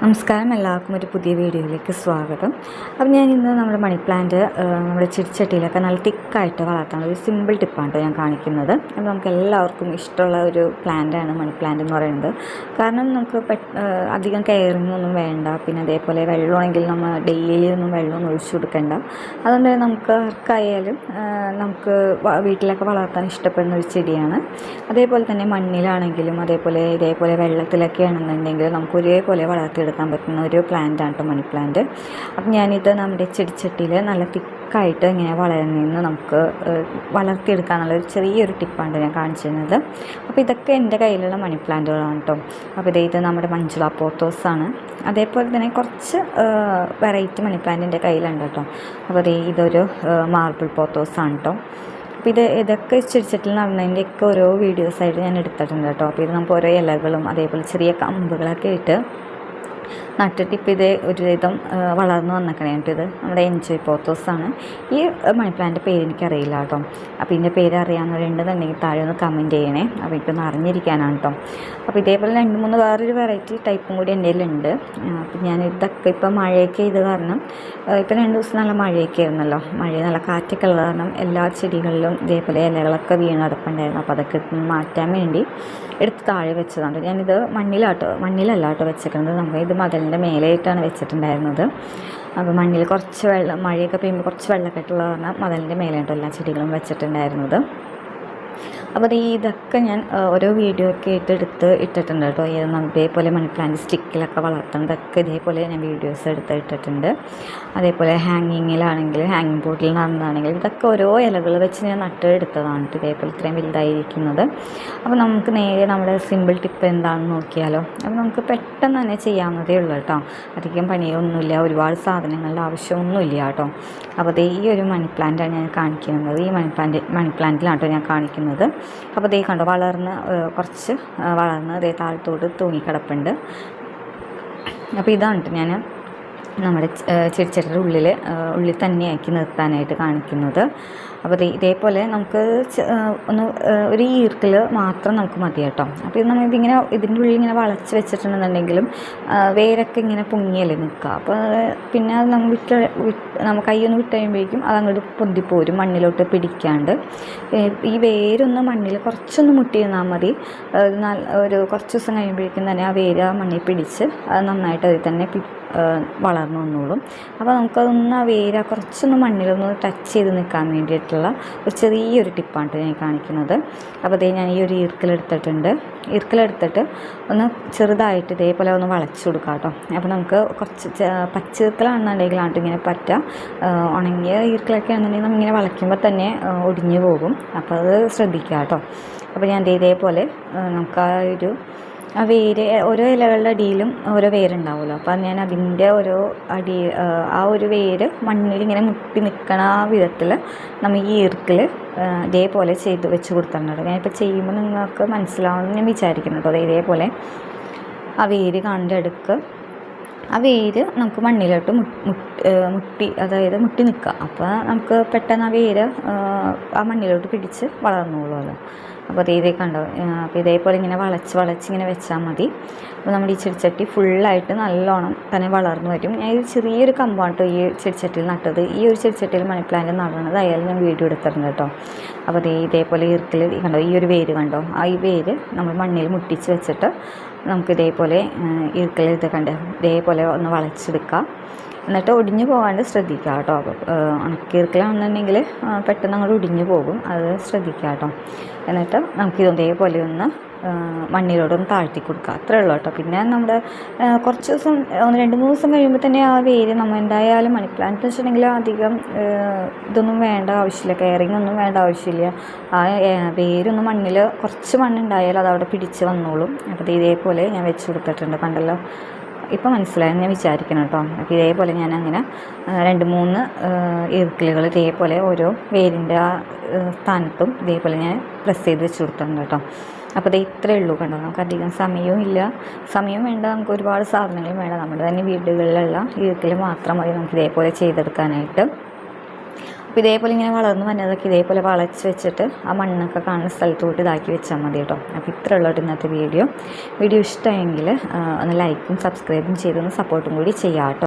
നമസ്കാരം. എല്ലാവർക്കും ഒരു പുതിയ വീഡിയോയിലേക്ക് സ്വാഗതം. അപ്പം ഞാൻ ഇന്ന് നമ്മുടെ മണി പ്ലാന്റ് നമ്മുടെ ചെടിച്ചട്ടിയിലൊക്കെ നല്ല തിക്കായിട്ട് വളർത്താനുള്ള ഒരു സിമ്പിൾ ടിപ്പാണ് ഞാൻ കാണിക്കുന്നത്. അപ്പം നമുക്ക് എല്ലാവർക്കും ഇഷ്ടമുള്ള ഒരു പ്ലാന്റാണ് മണി പ്ലാന്റ് എന്ന് പറയുന്നത്. കാരണം നമുക്ക് അധികം കെയറിംഗ് ഒന്നും വേണ്ട. പിന്നെ അതേപോലെ വെള്ളമാണെങ്കിൽ നമ്മൾ ഡെയിലി ഒന്നും വെള്ളമൊന്നും ഒഴിച്ചു കൊടുക്കേണ്ട. അതുകൊണ്ട് നമുക്ക് ആർക്കായാലും നമുക്ക് വീട്ടിലൊക്കെ വളർത്താൻ ഇഷ്ടപ്പെടുന്ന ഒരു ചെടിയാണ്. അതേപോലെ തന്നെ മണ്ണിലാണെങ്കിലും അതേപോലെ ഇതേപോലെ വെള്ളത്തിലൊക്കെ ആണെന്നുണ്ടെങ്കിൽ നമുക്ക് ഒരേപോലെ വളർത്തിയെടുക്കാൻ പറ്റുന്ന ഒരു പ്ലാന്റ് ആണ് കേട്ടോ മണി പ്ലാന്റ് അപ്പം ഞാനിത് നമ്മുടെ ചെടിച്ചട്ടിയിൽ നല്ല തിക്കായിട്ട് ഇങ്ങനെ വളരുന്നതെന്ന് നമുക്ക് ഏഹ്, വളർത്തിയെടുക്കാനുള്ള ഒരു ചെറിയൊരു ടിപ്പാണ് ഞാൻ കാണിച്ചു തരുന്നത് അപ്പോൾ ഇതൊക്കെ എന്റെ കയ്യിലുള്ള മണി പ്ലാന്റുകളാണ് കേട്ടോ അപ്പോൾ ഇത് ഇത് നമ്മുടെ മഞ്ജുള പോത്തോസാണ് അതേപോലെ തന്നെ കുറച്ച് വെറൈറ്റി മണി പ്ലാന്റ് എന്റെ കയ്യിലുണ്ട് കേട്ടോ അപ്പോൾ ദേ ഇതൊരു മാർബിൾ പോത്തോസാണ് കേട്ടോ അപ്പോൾ ഇത് ഇതൊക്കെ ചെടിച്ചട്ടിൽ നടന്നതിന്റെയൊക്കെ ഓരോ വീഡിയോസായിട്ട് ഞാൻ എടുത്തിട്ടുണ്ട് കേട്ടോ അപ്പോൾ ഇത് നമുക്ക് ഓരോ ഇലകളും അതേപോലെ ചെറിയ കമ്പുകളൊക്കെ ഇട്ട് നട്ടിട്ട് ഇപ്പോൾ ഇത് ഒരുവിധം വളർന്നു വന്നേക്കണേ ഇത്. നമ്മുടെ എൻജോയ് പോത്തോസാണ്. ഈ മണി പ്ലാന്റ് പേര് എനിക്കറിയില്ല കേട്ടോ. അപ്പോൾ ഇതിന്റെ പേര് അറിയാവുന്നവരുണ്ടെന്നുണ്ടെങ്കിൽ താഴെ ഒന്ന് കമന്റ് ചെയ്യണേ. അപ്പോൾ എനിക്കൊന്ന് അറിഞ്ഞിരിക്കാനാണ് കേട്ടോ. അപ്പോൾ ഇതേപോലെ രണ്ട് മൂന്ന് വേറൊരു വെറൈറ്റി ടൈപ്പും കൂടി എന്റെ കയ്യിലുണ്ട്. അപ്പം ഞാൻ ഇതൊക്കെ ഇപ്പോൾ മഴയൊക്കെ ഇത് കാരണം ഇപ്പോൾ രണ്ട് ദിവസം നല്ല മഴയൊക്കെ ആയിരുന്നല്ലോ. മഴ നല്ല കാറ്റൊക്കെ ഉള്ളത് കാരണം എല്ലാ ചെടികളിലും ഇതേപോലെ ഇലകളൊക്കെ വീണ് കിടപ്പുണ്ടായിരുന്നു അപ്പോൾ അതൊക്കെ മാറ്റാൻ വേണ്ടി എടുത്ത് താഴെ വെച്ചതാണ്. ഞാനിത് മണ്ണിലാട്ടോ മണ്ണിലല്ല കേട്ടോ വെച്ചേക്കുന്നത് നമുക്ക് ഇത് മതിലിന്റെ മേലെയായിട്ടാണ് വെച്ചിട്ടുണ്ടായിരുന്നത്. അപ്പോൾ മണ്ണിൽ കുറച്ച് വെള്ളം മഴയൊക്കെ പെയ്യുമ്പോൾ കുറച്ച് വെള്ളക്കെട്ടുള്ള പറഞ്ഞാൽ മതിലിന്റെ മേലെയായിട്ടുള്ള എല്ലാ ചെടികളും വെച്ചിട്ടുണ്ടായിരുന്നത്. അപ്പോൾ ഈ ഇതൊക്കെ ഞാൻ ഓരോ വീഡിയോ ഒക്കെ ആയിട്ട് എടുത്ത് ഇട്ടിട്ടുണ്ട് കേട്ടോ. ഇതേപോലെ മണി പ്ലാന്റ് സ്റ്റിക്കിലൊക്കെ വളർത്തുന്നതൊക്കെ ഇതേപോലെ ഞാൻ വീഡിയോസ് എടുത്ത് ഇട്ടിട്ടുണ്ട്. അതേപോലെ ഹാങ്ങിങ്ങിലാണെങ്കിൽ ഹാങ്ങിങ് ബോട്ടിൽ നടന്നതാണെങ്കിൽ ഇതൊക്കെ ഓരോ ഇലകൾ വെച്ച് ഞാൻ നട്ട് എടുത്തതാണ് കേട്ടോ. ഇതേപോലെ ഇത്രയും വലുതായിരിക്കുന്നത്. അപ്പോൾ നമുക്ക് നേരെ നമ്മുടെ സിമ്പിൾ ടിപ്പ് എന്താണെന്ന് നോക്കിയാലോ. അപ്പോൾ നമുക്ക് പെട്ടെന്ന് തന്നെ ചെയ്യാവുന്നതേ ഉള്ളൂ കേട്ടോ. അധികം പണിയൊന്നുമില്ല ഒരുപാട് സാധനങ്ങളുടെ ആവശ്യമൊന്നുമില്ല കേട്ടോ. അപ്പോൾ ഈ ഒരു മണി പ്ലാന്റാണ് ഞാൻ കാണിക്കുന്നത്. ഈ മണി പ്ലാന്റ് മണി പ്ലാന്റിലാണ് കേട്ടോ ഞാൻ കാണിക്കുന്നത്. അപ്പോൾ ദേ കണ്ടോ വളർന്ന് കുറച്ച് വളർന്ന് ദേ താഴത്തോട്ട് തൂങ്ങിക്കിടപ്പുണ്ട്. അപ്പോൾ ഇതാണ് ഞാൻ നമ്മുടെ ചെടിച്ചട്ടിയുടെ ഉള്ളിൽ ഉള്ളിൽ തന്നെയാക്കി നിർത്താനായിട്ട് കാണിക്കുന്നത്. അപ്പോൾ ഇതേപോലെ നമുക്ക് ഒന്ന് ഒരു ഈർക്കിൽ മാത്രം നമുക്ക് മതി കേട്ടോ. അപ്പോൾ ഇത് നമ്മൾ ഇതിങ്ങനെ ഇതിന്റെ ഉള്ളിൽ ഇങ്ങനെ വളച്ച് വെച്ചിട്ടുണ്ടെന്നുണ്ടെങ്കിലും വേരൊക്കെ ഇങ്ങനെ പൊങ്ങിയല്ലേ നിൽക്കുക. അപ്പോൾ പിന്നെ അത് നമ്മൾ വിട്ട് നമ്മൾ കൈയൊന്ന് വിട്ട് കഴിയുമ്പോഴേക്കും അത് അങ്ങോട്ട് പൊന്തിപ്പോരും മണ്ണിലോട്ട് പിടിക്കാണ്ട്. ഈ വേരൊന്ന് മണ്ണിൽ കുറച്ചൊന്ന് മുട്ടി നിന്നാൽ മതി. ഒരു കുറച്ച് ദിവസം കഴിയുമ്പോഴേക്കും തന്നെ ആ വേര് ആ മണ്ണിൽ പിടിച്ച് അത് നന്നായിട്ട് അതിൽ തന്നെ വളർന്നു വന്നോളും. അപ്പോൾ നമുക്കതൊന്ന് ആ വേര് കുറച്ചൊന്ന് മണ്ണിലൊന്ന് ടച്ച് ചെയ്ത് നിൽക്കാൻ വേണ്ടിയിട്ടുള്ള ഒരു ചെറിയൊരു ടിപ്പാണ് ഞാൻ കാണിക്കുന്നത്. അപ്പോൾ അതേ ഞാൻ ഈ ഒരു ഈർക്കലെടുത്തിട്ടുണ്ട് ഈർക്കലെടുത്തിട്ട് ഒന്ന് ചെറുതായിട്ട് ഇതേപോലെ ഒന്ന് വളച്ചു കൊടുക്കാം കേട്ടോ അപ്പോൾ നമുക്ക് കുറച്ച് പച്ചീർക്കലാണെന്നുണ്ടെങ്കിലാണ് ഇങ്ങനെ പറ്റ. ഉണങ്ങിയ ഈർക്കലൊക്കെ ആണെന്നുണ്ടെങ്കിൽ നമ്മളിങ്ങനെ വളയ്ക്കുമ്പോൾ തന്നെ ഒടിഞ്ഞു പോകും. അപ്പോൾ അത് ശ്രദ്ധിക്കുക കേട്ടോ അപ്പോൾ ഞാൻ ഇതേപോലെ നമുക്ക് ആ ഒരു ആ വേര് ഓരോ ഇലകളുടെ അടിയിലും ഓരോ വേരുണ്ടാവുമല്ലോ. അപ്പോൾ ഞാൻ അതിന്റെ ഓരോ അടി ആ ഒരു വേര് മണ്ണിൽ ഇങ്ങനെ മുട്ടി നിൽക്കണ ആ വിധത്തിൽ നമ്മൾ ഈ ഈർക്കിൽ ഇതേപോലെ ചെയ്ത് വെച്ച് കൊടുത്തിട്ടുണ്ട്. ഞാനിപ്പോൾ ചെയ്യുമ്പോൾ നിങ്ങൾക്ക് മനസ്സിലാവുമെന്ന് ഞാൻ വിചാരിക്കുന്നു കേട്ടോ. ദേ ഇതേപോലെ ആ വേര് കണ്ടെടുക്ക് ആ വേര് നമുക്ക് മണ്ണിലോട്ട് മുട്ട് അതായത് മുട്ടി നിൽക്കുക. അപ്പോൾ നമുക്ക് പെട്ടെന്ന് ആ വേര് ആ മണ്ണിലോട്ട് പിടിച്ച് വളർന്നോളുമല്ലോ അപ്പോൾ അത് ഇതേ കണ്ടോ? അപ്പോൾ ഇതേപോലെ ഇങ്ങനെ വളച്ച് വളച്ച് ഇങ്ങനെ വെച്ചാൽ മതി. അപ്പോൾ നമ്മുടെ ഈ ചെടിച്ചട്ടി ഫുള്ളായിട്ട് നല്ലോണം തന്നെ വളർന്നു വരും. ഞാൻ ഈ ചെറിയൊരു കമ്പാണ് ഈ ചെടിച്ചട്ടിയിൽ നട്ടത്. ഈ ഒരു ചെടിച്ചട്ടിയിൽ മണി പ്ലാന്റ് നടണത് അയാൾ ഞാൻ വീഡിയോ എടുത്തിട്ടുണ്ട് കേട്ടോ. അപ്പോൾ അതേ ഇതേപോലെ ഈർക്കിൽ കണ്ടോ? ഈ ഒരു വേര് കണ്ടോ? ആ ഈ വേര് നമ്മൾ മണ്ണിൽ മുട്ടിച്ച് വെച്ചിട്ട് നമുക്ക് ഇതേപോലെ ഈർക്കൽ കണ്ട് ഇതേപോലെ ഒന്ന് വളച്ചെടുക്കുക എന്നിട്ട് ഒടിഞ്ഞു പോകാണ്ട് ശ്രദ്ധിക്കുക കേട്ടോ. ഉണക്കിയിർക്കലാണെന്നുണ്ടെങ്കിൽ പെട്ടെന്ന് അങ്ങോട്ട് ഒടിഞ്ഞു പോകും. അത് ശ്രദ്ധിക്കുക കേട്ടോ. എന്നിട്ട് നമുക്ക് ഇതേപോലെ ഒന്ന് മണ്ണിലോട്ടൊന്ന് താഴ്ത്തി കൊടുക്കുക. അത്രേ ഉള്ളൂ കേട്ടോ. പിന്നെ നമ്മുടെ കുറച്ച് ദിവസം ഒന്ന് രണ്ട് മൂന്ന് ദിവസം കഴിയുമ്പോൾ തന്നെ ആ വേര് നമ്മൾ എന്തായാലും മണി പ്ലാന്റ് എന്ന് വെച്ചിട്ടുണ്ടെങ്കിൽ അധികം ഇതൊന്നും വേണ്ട ആവശ്യമില്ല. കെയറിങ് ഒന്നും വേണ്ട ആവശ്യമില്ല. ആ വേരൊന്ന് മണ്ണിൽ കുറച്ച് മണ്ണുണ്ടായാൽ അത് അവിടെ പിടിച്ച് വന്നോളും. അപ്പോൾ ഇതേപോലെ ഞാൻ വെച്ച് കൊടുത്തിട്ടുണ്ട് കണ്ടല്ലോ. ഇപ്പം മനസ്സിലായെന്ന് ഞാൻ വിചാരിക്കണം കേട്ടോ. അപ്പോൾ ഇതേപോലെ ഞാൻ അങ്ങനെ രണ്ട് മൂന്ന് ഈർക്കിലുകൾ ഇതേപോലെ ഓരോ വേരിന്റെ ആ ആ, സ്ഥാനത്തും ഇതേപോലെ ഞാൻ പ്രസ് ചെയ്ത് വെച്ച് കൊടുത്തിട്ടുണ്ട് കേട്ടോ. അപ്പോൾ ഇത് ഇത്രയേ ഉള്ളൂ കണ്ടോ? നമുക്ക് അധികം സമയവും ഇല്ല. സമയം വേണ്ട നമുക്ക് ഒരുപാട് സാധനങ്ങളും വേണ്ട. നമ്മുടെ തന്നെ വീടുകളിലുള്ള ഈർക്കിൽ മാത്രം മതി നമുക്ക് ഇതേപോലെ ചെയ്തെടുക്കാനായിട്ട്. അപ്പോൾ ഇതേപോലെ ഇങ്ങനെ വളർന്ന് വന്നതൊക്കെ ഇതേപോലെ വളച്ച് വെച്ചിട്ട് ആ മണ്ണൊക്കെ കാണുന്ന സ്ഥലത്തോട്ട് ഇതാക്കി വെച്ചാൽ മതി കേട്ടോ. അപ്പോൾ ഇത്ര ഉള്ളൂ ഇന്നത്തെ വീഡിയോ. വീഡിയോ ഇഷ്ടമായെങ്കിൽ ഒന്ന് ലൈക്കും സബ്സ്ക്രൈബും ചെയ്തൊന്ന് സപ്പോർട്ടും കൂടി ചെയ്യാം കേട്ടോ.